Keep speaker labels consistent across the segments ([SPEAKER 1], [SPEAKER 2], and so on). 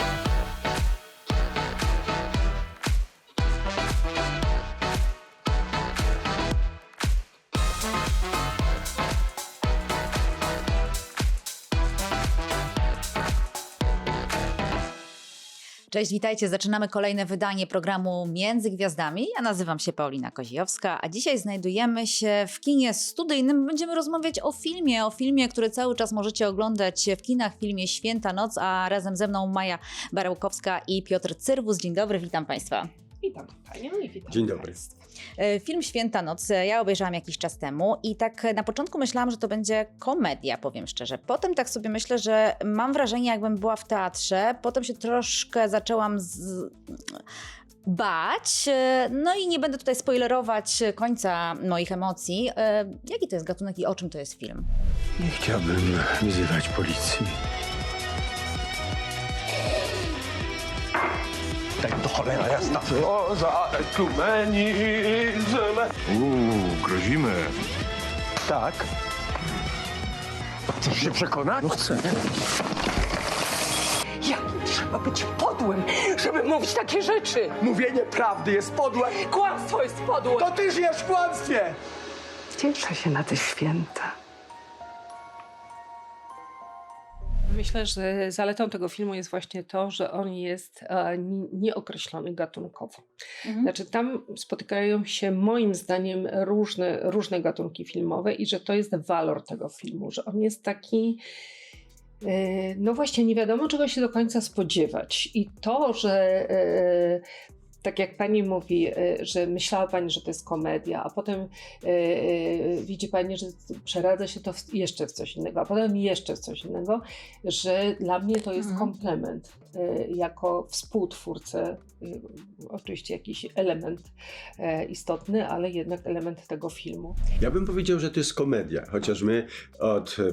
[SPEAKER 1] うん。Cześć, witajcie. Zaczynamy kolejne wydanie programu Między Gwiazdami. Ja nazywam się Paulina Kozijowska, a dzisiaj znajdujemy się w kinie studyjnym. Będziemy rozmawiać o filmie, o filmie, który cały czas możecie oglądać w kinach, filmie Święta Noc, a razem ze mną Maja Barełkowska i Piotr Cyrwus. Dzień dobry, witam Państwa.
[SPEAKER 2] Witam Panią i witam
[SPEAKER 3] Dzień dobry.
[SPEAKER 2] Państwa.
[SPEAKER 1] E, Film Święta Noc e, ja obejrzałam jakiś czas temu i tak e, na początku myślałam, że to będzie komedia, powiem szczerze. Potem tak sobie myślę, że mam wrażenie, jakbym była w teatrze. Potem się troszkę zaczęłam z... bać. No i nie będę tutaj spoilerować końca moich emocji. Jaki to jest gatunek i o czym to jest film?
[SPEAKER 3] Nie chciałbym wzywać policji.
[SPEAKER 4] Tak to cholera jasna.
[SPEAKER 3] O, za ekumenizm! Uuu, grozimy.
[SPEAKER 4] Tak.
[SPEAKER 3] Chcesz się przekonać?
[SPEAKER 4] No chcę.
[SPEAKER 2] Jakim trzeba być podłym, żeby mówić takie rzeczy?
[SPEAKER 4] Mówienie prawdy jest podłe.
[SPEAKER 2] Kłamstwo jest podłe.
[SPEAKER 4] To ty żyjesz w kłamstwie.
[SPEAKER 2] Cieszę się na te święta. Myślę, że zaletą tego filmu jest właśnie to, że on jest e, ni- nieokreślony gatunkowo. Znaczy, tam spotykają się moim zdaniem różne, różne gatunki filmowe i że to jest walor tego filmu, że on jest taki. e, No właśnie, nie wiadomo czego się do końca spodziewać. I to, że e, tak jak pani mówi, e, że myślała pani, że to jest komedia, a potem e, e, widzi pani, że przeradza się to w, jeszcze w coś innego, a potem jeszcze w coś innego, że dla mnie to jest
[SPEAKER 1] Mhm.
[SPEAKER 2] komplement. Jako współtwórcę, oczywiście jakiś element e, istotny, ale jednak element tego filmu.
[SPEAKER 3] Ja bym powiedział, że to jest komedia, chociaż my od e,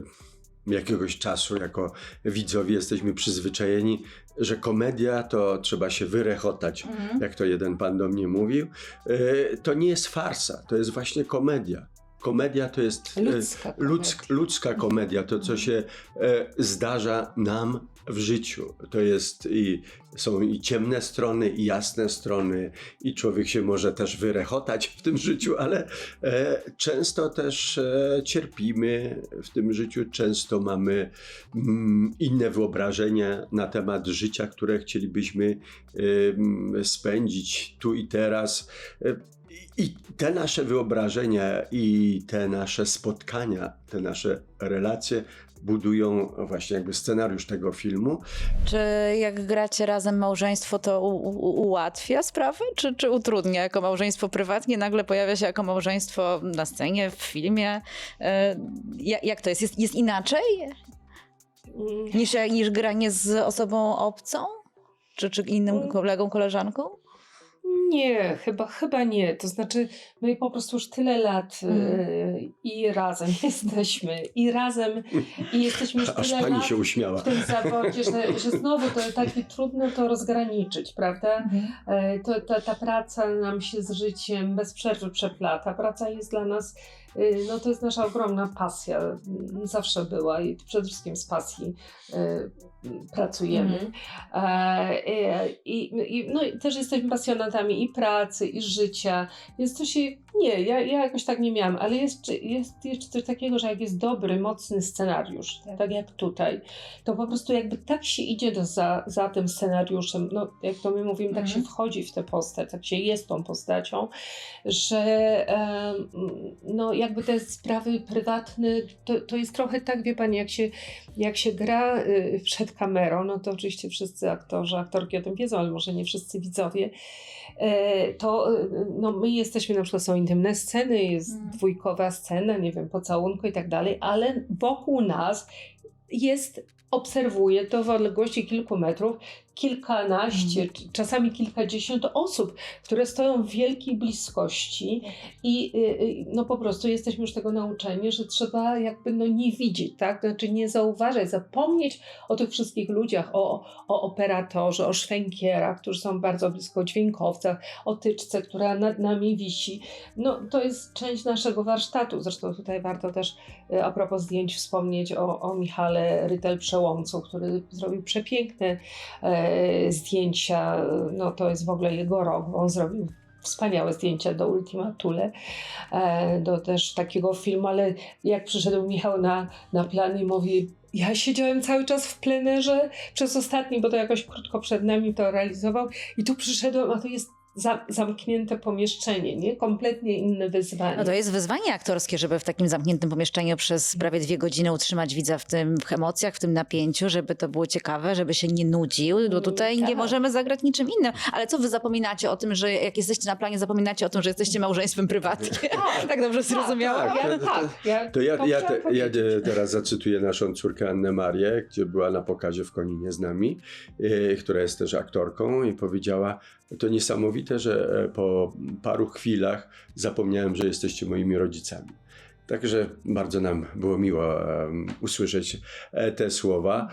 [SPEAKER 3] jakiegoś czasu jako widzowie jesteśmy przyzwyczajeni, że komedia to trzeba się wyrechotać, jak to jeden pan do mnie mówił. E, To nie jest farsa, to jest właśnie komedia. Komedia to jest e,
[SPEAKER 2] Ludzka
[SPEAKER 3] ludzk,
[SPEAKER 2] komedia.
[SPEAKER 3] ludzka komedia, to co się e, zdarza nam w życiu. To jest i są i ciemne strony, i jasne strony, i człowiek się może też wyrechotać w tym życiu, ale e, często też e, cierpimy w tym życiu, często mamy mm, inne wyobrażenia na temat życia, które chcielibyśmy em, spędzić tu i teraz. E, I te nasze wyobrażenia i te nasze spotkania, te nasze relacje budują właśnie jakby scenariusz tego filmu.
[SPEAKER 1] Czy jak gracie razem małżeństwo, to u- u- ułatwia sprawę, czy, czy utrudnia? Jako małżeństwo prywatnie nagle pojawia się jako małżeństwo na scenie, w filmie. E, ja- Jak to jest? Jest, jest inaczej
[SPEAKER 2] Mm,
[SPEAKER 1] niż, niż granie z osobą obcą? Czy, czy innym kolegą, koleżanką?
[SPEAKER 2] Nie, chyba, chyba nie. To znaczy, my po prostu już tyle lat
[SPEAKER 1] Mhm.
[SPEAKER 2] y, i razem jesteśmy, i razem, i jesteśmy już
[SPEAKER 3] Aż
[SPEAKER 2] tyle
[SPEAKER 3] pani
[SPEAKER 2] lat
[SPEAKER 3] się uśmiała.
[SPEAKER 2] w tym zawodzie, że, że znowu to takie trudno to rozgraniczyć, prawda? E, To, ta, ta praca nam się z życiem bez przerwy przeplata. Praca jest dla nas, y, no to jest nasza ogromna pasja. Mm, Zawsze była i przede wszystkim z pasji y, pracujemy.
[SPEAKER 1] Mhm.
[SPEAKER 2] E, e, I, i, no, i też jesteśmy pasjonatami i pracy, i życia, więc to się, nie, ja, ja jakoś tak nie miałam, ale jest, jest jeszcze coś takiego, że jak jest dobry, mocny scenariusz,
[SPEAKER 1] Tak.
[SPEAKER 2] tak, jak tutaj, to po prostu jakby tak się idzie do, za, za tym scenariuszem, no jak to my mówimy, tak
[SPEAKER 1] Mhm.
[SPEAKER 2] się wchodzi w tę postać, tak się jest tą postacią, że no jakby te sprawy prywatne, to, to jest trochę tak, wie Pani, jak się, jak się gra y, przed kamerą, no to oczywiście wszyscy aktorzy, aktorki o tym wiedzą, ale może nie wszyscy widzowie, e, to y, no, my jesteśmy, na przykład są intymne sceny, jest
[SPEAKER 1] Mm.
[SPEAKER 2] dwójkowa scena, nie wiem, pocałunku i tak dalej, ale wokół nas jest, obserwuję to w odległości kilku metrów, kilkanaście, czy czasami kilkadziesiąt osób, które stoją w wielkiej bliskości i y, y, no po prostu jesteśmy już tego nauczeni, że trzeba jakby no nie widzieć, tak? Znaczy nie zauważać, zapomnieć o tych wszystkich ludziach, o, o operatorze, o szwękierach, którzy są bardzo blisko, dźwiękowcach, o tyczce, która nad nami wisi. No to jest część naszego warsztatu. Zresztą tutaj warto też y, a propos zdjęć wspomnieć o, o Michale Rytel Przełomcu, który zrobił przepiękne e, zdjęcia, no to jest w ogóle jego rok, bo on zrobił wspaniałe zdjęcia do Ultima Thule, e, do też takiego filmu, ale jak przyszedł Michał na, na plan i mówi, ja siedziałem cały czas w plenerze przez ostatni, bo to jakoś krótko przed nami to realizował i tu przyszedłem, a to jest za, zamknięte pomieszczenie, nie? Kompletnie inne wyzwanie.
[SPEAKER 1] No to jest wyzwanie aktorskie, żeby w takim zamkniętym pomieszczeniu przez prawie dwie godziny utrzymać widza w tym w emocjach, w tym napięciu, żeby to było ciekawe, żeby się nie nudził, bo
[SPEAKER 2] Mm,
[SPEAKER 1] tutaj nie
[SPEAKER 2] tak.
[SPEAKER 1] możemy zagrać niczym innym. Ale co wy zapominacie o tym, że jak jesteście na planie, zapominacie o tym, że jesteście małżeństwem prywatnym? tak dobrze zrozumiałam?
[SPEAKER 2] Ja,
[SPEAKER 3] to-
[SPEAKER 2] tak, ja,
[SPEAKER 3] To ja,
[SPEAKER 2] to
[SPEAKER 3] ja,
[SPEAKER 2] chciałam
[SPEAKER 3] te, ja teraz zacytuję naszą córkę Annę Marię, gdzie była na pokazie w Koninie z nami, e, która jest też aktorką i powiedziała, to niesamowite, że e, po paru chwilach zapomniałem, że jesteście moimi rodzicami. Także bardzo nam było miło usłyszeć e, te słowa.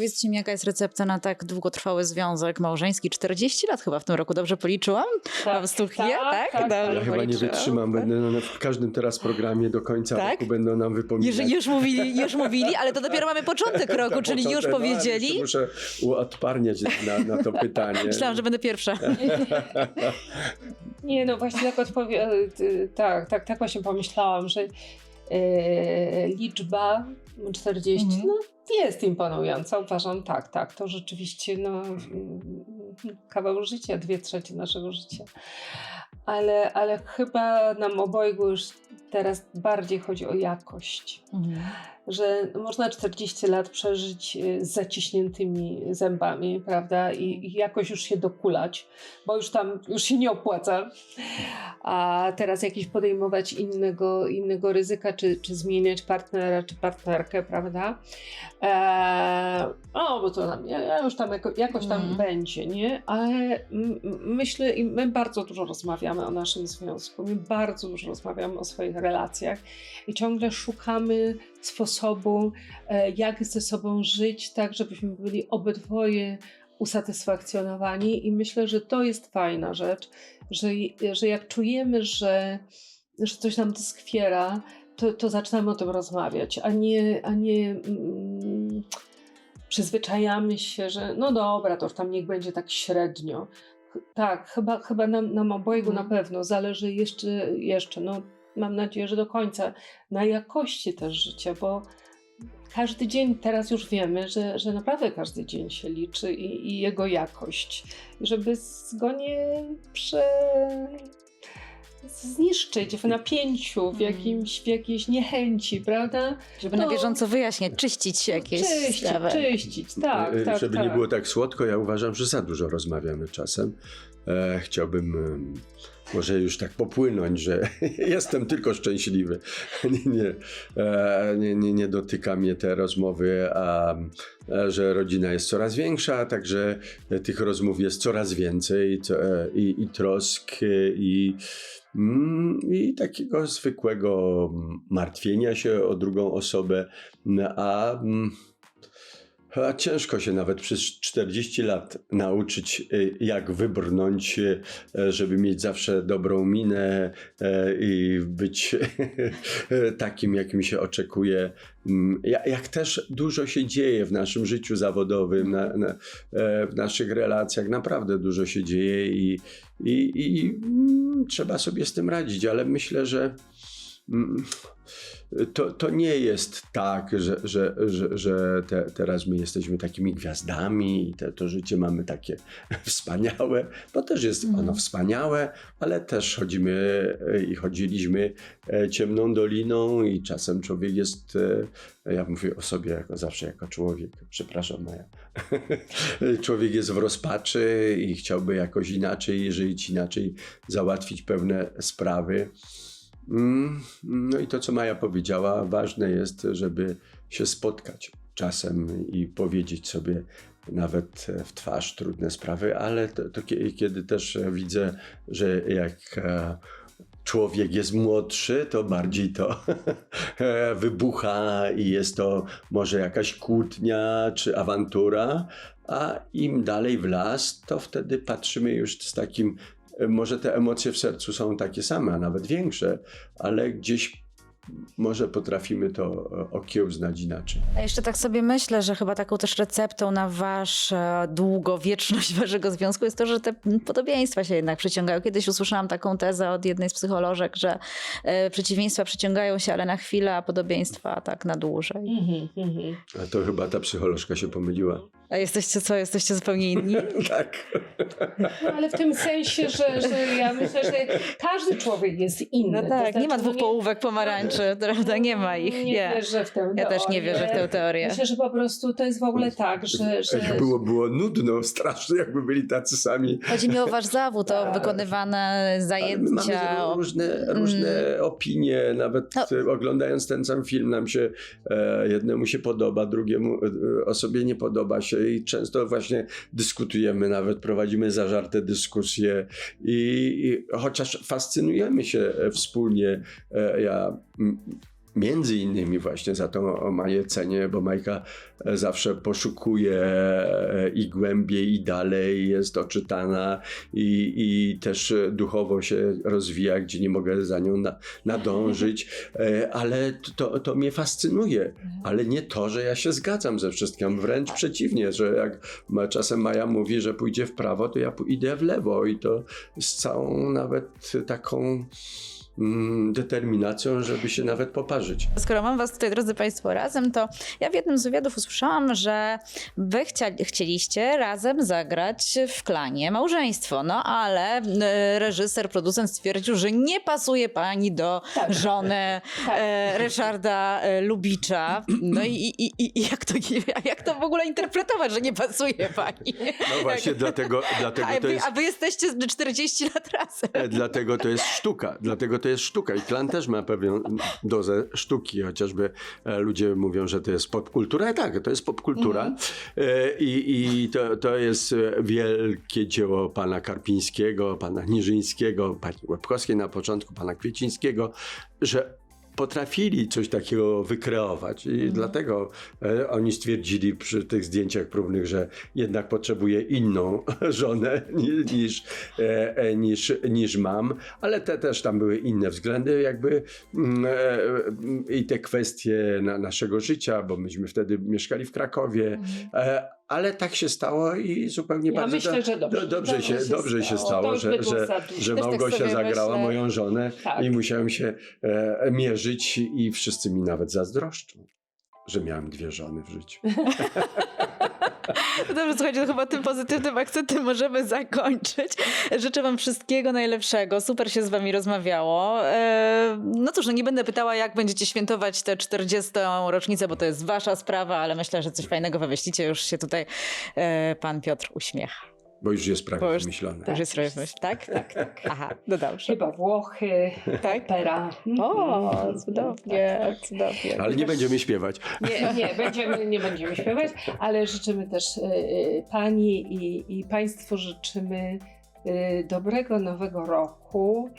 [SPEAKER 1] Powiedzcie mi, jaka jest recepta na tak długotrwały związek małżeński? 40 lat chyba w tym roku, dobrze policzyłam? Mam stuchję, tak? Dobrze
[SPEAKER 3] Ja chyba nie wytrzymam, będę no, w każdym teraz programie do końca
[SPEAKER 1] Tak?
[SPEAKER 3] roku będą nam wypominać.
[SPEAKER 1] Już, już, mówili, już mówili, ale to dopiero mamy początek roku,
[SPEAKER 3] Na
[SPEAKER 1] czyli już
[SPEAKER 3] początek, no, ale
[SPEAKER 1] powiedzieli.
[SPEAKER 3] jeszcze Muszę uodparniać na, na to pytanie.
[SPEAKER 1] Myślałam, że będę pierwsza.
[SPEAKER 2] Nie, no właśnie tak e, tak, tak, tak właśnie pomyślałam, że e, liczba 40
[SPEAKER 1] Mhm.
[SPEAKER 2] no, jest imponująca. Uważam, tak, tak, to rzeczywiście no, kawał życia, dwie trzecie naszego życia. Ale, ale chyba nam obojgu już teraz bardziej chodzi o jakość. Że można 40 lat przeżyć y, z zaciśniętymi zębami, prawda, i, i jakoś już się dokulać, bo już tam już się nie opłaca. A teraz jakieś podejmować innego, innego ryzyka, czy, czy zmieniać partnera, czy partnerkę, prawda? Eee, o, bo to tam, ja, już tam jako, jakoś tam
[SPEAKER 1] Mhm.
[SPEAKER 2] będzie, nie? Ale myślę, i my bardzo dużo rozmawiamy o naszym związku, my bardzo dużo rozmawiamy o swoich relacjach i ciągle szukamy sposobu, e, jak ze sobą żyć, tak żebyśmy byli obydwoje usatysfakcjonowani i myślę, że to jest fajna rzecz, że, że jak czujemy, że, że coś nam doskwiera, to, to zaczynamy o tym rozmawiać, a nie, a nie mm, przyzwyczajamy się, że no dobra, to już tam niech będzie tak średnio. Tak, chyba, chyba nam, nam obojgu
[SPEAKER 1] Mhm.
[SPEAKER 2] na pewno zależy jeszcze, jeszcze, no mam nadzieję, że do końca, na jakości też życia, bo każdy dzień teraz już wiemy, że, że naprawdę każdy dzień się liczy i, i jego jakość. Żeby z- go nie prze... zniszczyć w napięciu, w,
[SPEAKER 1] Mhm.
[SPEAKER 2] jakimś, w jakiejś niechęci, prawda?
[SPEAKER 1] Żeby na bieżąco wyjaśniać, czyścić jakieś
[SPEAKER 2] Czyścić,
[SPEAKER 1] sprawy.
[SPEAKER 2] czyścić, tak,
[SPEAKER 3] E,
[SPEAKER 2] tak,
[SPEAKER 3] Żeby
[SPEAKER 2] tak.
[SPEAKER 3] nie było tak słodko, ja uważam, że za dużo rozmawiamy czasem. E, chciałbym może już tak popłynąć, że jestem tylko szczęśliwy. nie, nie, e, nie, nie, nie dotyka mnie te rozmowy, a e, że rodzina jest coraz większa, także tych rozmów jest coraz więcej e, i, i trosk, i, mm, i takiego zwykłego martwienia się o drugą osobę, a mm, ciężko się nawet przez 40 lat nauczyć, y, jak wybrnąć, y, żeby mieć zawsze dobrą minę y, i być takim, jakim się oczekuje. Mm, ja- Jak też dużo się dzieje w naszym życiu zawodowym, na, na, e, w naszych relacjach, naprawdę dużo się dzieje i, i, i mm, trzeba sobie z tym radzić, ale myślę, że. To, to nie jest tak, że, że, że, że te, teraz my jesteśmy takimi gwiazdami i te, to życie mamy takie wspaniałe, bo też jest ono
[SPEAKER 1] Mhm.
[SPEAKER 3] wspaniałe, ale też chodzimy e, i chodziliśmy e, ciemną doliną i czasem człowiek jest, e, ja mówię o sobie jako zawsze jako człowiek, przepraszam Maja, człowiek jest w rozpaczy i chciałby jakoś inaczej żyć, inaczej załatwić pewne sprawy. Mm, No i to, co Maja powiedziała, ważne jest, żeby się spotkać czasem i powiedzieć sobie nawet w twarz trudne sprawy, ale to, to kie- kiedy też widzę, że jak e, człowiek jest młodszy, to bardziej to wybucha i jest to może jakaś kłótnia czy awantura, a im dalej w las, to wtedy patrzymy już z takim, e, może te emocje w sercu są takie same, a nawet większe, ale gdzieś może potrafimy to e, okiełznać inaczej.
[SPEAKER 1] A jeszcze tak sobie myślę, że chyba taką też receptą na wasz e, długowieczność waszego związku jest to, że te podobieństwa się jednak przyciągają. Kiedyś usłyszałam taką tezę od jednej z psycholożek, że e, przeciwieństwa przyciągają się, ale na chwilę, a podobieństwa tak na dłużej.
[SPEAKER 2] Mhm, mhm.
[SPEAKER 3] A to chyba ta psycholożka się pomyliła.
[SPEAKER 1] A jesteście co? Jesteście zupełnie inni?
[SPEAKER 3] Tak.
[SPEAKER 2] No, ale w tym sensie, że, że ja myślę, że każdy człowiek jest inny.
[SPEAKER 1] No
[SPEAKER 2] To
[SPEAKER 1] tak, nie
[SPEAKER 2] znaczy,
[SPEAKER 1] ma
[SPEAKER 2] no
[SPEAKER 1] dwóch połówek pomarańczy, prawda? Nie ma ich.
[SPEAKER 2] Nie
[SPEAKER 1] Nie.
[SPEAKER 2] wierzę w tę
[SPEAKER 1] Ja też nie
[SPEAKER 2] teorię.
[SPEAKER 1] wierzę w tę teorię.
[SPEAKER 2] Myślę, że po prostu to jest w ogóle tak, że... że...
[SPEAKER 3] Jak było, było nudno, strasznie, jakby byli tacy sami.
[SPEAKER 1] Chodzi mi o wasz zawód, o
[SPEAKER 2] Tak.
[SPEAKER 1] wykonywane zajęcia.
[SPEAKER 3] mamy
[SPEAKER 1] o-
[SPEAKER 3] różne, różne opinie, nawet
[SPEAKER 1] No.
[SPEAKER 3] e, oglądając ten sam film nam się e, jednemu się podoba, drugiemu e, osobie nie podoba się i często właśnie dyskutujemy, nawet prowadzimy zażarte dyskusje i, i chociaż fascynujemy się e, wspólnie, e, ja Między innymi właśnie za to Maję cenię, bo Majka e, zawsze poszukuje e, i głębiej, i dalej, jest oczytana i, i też e, duchowo się rozwija, gdzie nie mogę za nią na, nadążyć, ale to, to mnie fascynuje. Ale nie to, że ja się zgadzam ze wszystkim, wręcz przeciwnie, że jak czasem Maja mówi, że pójdzie w prawo, to ja pójdę w lewo i to z całą nawet taką determinacją, żeby się nawet poparzyć.
[SPEAKER 1] Skoro mam was tutaj, drodzy Państwo, razem, to ja w jednym z wywiadów usłyszałam, że wy chcieliście razem zagrać w klanie małżeństwo, no ale e, reżyser, producent stwierdził, że nie pasuje pani do
[SPEAKER 2] Tak.
[SPEAKER 1] żony
[SPEAKER 2] Tak.
[SPEAKER 1] e, Ryszarda e, Lubicza. No i, i, i, i jak, to, jak to w ogóle interpretować, że nie pasuje pani?
[SPEAKER 3] No właśnie, dlatego, dlatego
[SPEAKER 1] A
[SPEAKER 3] to
[SPEAKER 1] wy,
[SPEAKER 3] jest...
[SPEAKER 1] a wy jesteście 40 lat razem.
[SPEAKER 3] E, Dlatego to jest sztuka, dlatego to jest sztuka i klan też ma pewną dozę sztuki, chociażby e, ludzie mówią, że to jest popkultura, i tak, to jest popkultura. E, i, i to, to jest e, wielkie dzieło pana Karpińskiego, pana Niżyńskiego, pani Łebkowskiej na początku, pana Kwiecińskiego, że potrafili coś takiego wykreować. I dlatego e, oni stwierdzili przy tych zdjęciach próbnych, że jednak potrzebuje inną żonę ni- niż, e, e, niż, niż mam, ale te też tam były inne względy jakby mm, e, mm, i te kwestie na, naszego życia, bo myśmy wtedy mieszkali w Krakowie, e, ale tak się stało i zupełnie
[SPEAKER 2] Ja
[SPEAKER 3] bardzo
[SPEAKER 2] myślę,
[SPEAKER 3] do,
[SPEAKER 2] że dobrze.
[SPEAKER 3] do, dobrze,
[SPEAKER 2] Dobrze
[SPEAKER 3] się,
[SPEAKER 2] się
[SPEAKER 3] dobrze się
[SPEAKER 2] stało.
[SPEAKER 3] że, że, że
[SPEAKER 1] tak
[SPEAKER 3] Małgosia
[SPEAKER 1] sobie
[SPEAKER 3] zagrała
[SPEAKER 1] myślę.
[SPEAKER 3] moją żonę
[SPEAKER 2] Tak.
[SPEAKER 3] i musiałem się e, mierzyć i wszyscy mi nawet zazdroszczą, że miałem dwie żony w życiu.
[SPEAKER 1] Dobrze, słuchajcie, to chyba tym pozytywnym akcentem możemy zakończyć. Życzę wam wszystkiego najlepszego. Super się z wami rozmawiało. E, No cóż, no nie będę pytała, jak będziecie świętować tę 40. rocznicę, bo to jest wasza sprawa, ale myślę, że coś fajnego wymyślicie. Już się tutaj e, pan Piotr uśmiecha.
[SPEAKER 3] Bo już jest prawie
[SPEAKER 1] Bo już-
[SPEAKER 3] wymyślone.
[SPEAKER 1] Już jest myśl, tak? Tak, tak. Aha, no dobrze.
[SPEAKER 2] Chyba Włochy,
[SPEAKER 1] Tak?
[SPEAKER 2] opera.
[SPEAKER 1] O,
[SPEAKER 2] Mhm.
[SPEAKER 1] cudownie,
[SPEAKER 2] Tak, tak.
[SPEAKER 1] cudownie.
[SPEAKER 3] Ale nie będziemy śpiewać.
[SPEAKER 2] Nie, nie, będziemy, nie będziemy śpiewać, ale życzymy też y, y, Pani i, i Państwu życzymy y, dobrego nowego roku,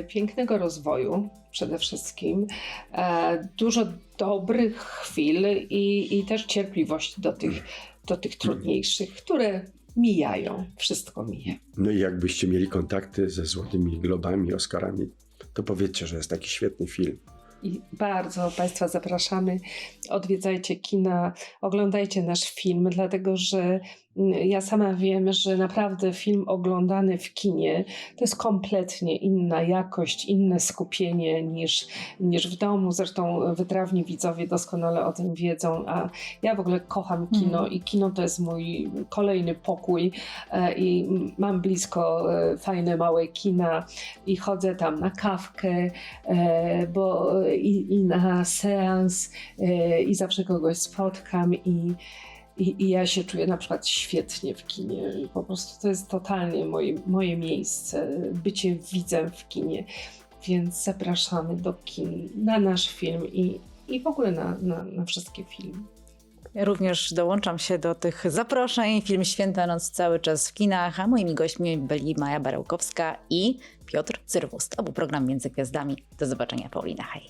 [SPEAKER 2] y, pięknego rozwoju przede wszystkim, e, dużo dobrych chwil i, i też cierpliwości do tych, do tych trudniejszych, które mijają. Wszystko mija.
[SPEAKER 3] No i jakbyście mieli kontakty ze Złotymi Globami, Oscarami, to powiedzcie, że jest taki świetny film.
[SPEAKER 2] I bardzo Państwa zapraszamy. Odwiedzajcie kina, oglądajcie nasz film, dlatego że ja sama wiem, że naprawdę film oglądany w kinie to jest kompletnie inna jakość, inne skupienie niż, niż w domu. Zresztą wytrawni widzowie doskonale o tym wiedzą, a ja w ogóle kocham kino
[SPEAKER 1] Mhm.
[SPEAKER 2] i kino to jest mój kolejny pokój e, i mam blisko e, fajne małe kina i chodzę tam na kawkę, e, bo i, i na seans i zawsze kogoś spotkam i, i, i ja się czuję na przykład świetnie w kinie. Po prostu to jest totalnie moje, moje miejsce, bycie widzem w kinie. Więc zapraszamy do kin na nasz film i, i w ogóle na, na, na wszystkie filmy.
[SPEAKER 1] Ja również dołączam się do tych zaproszeń. Film Święta Noc cały czas w kinach, a moimi gośćmi byli Maja Barełkowska i Piotr Cyrwust. Był program Między Gwiazdami. Do zobaczenia, Paulina. Hej.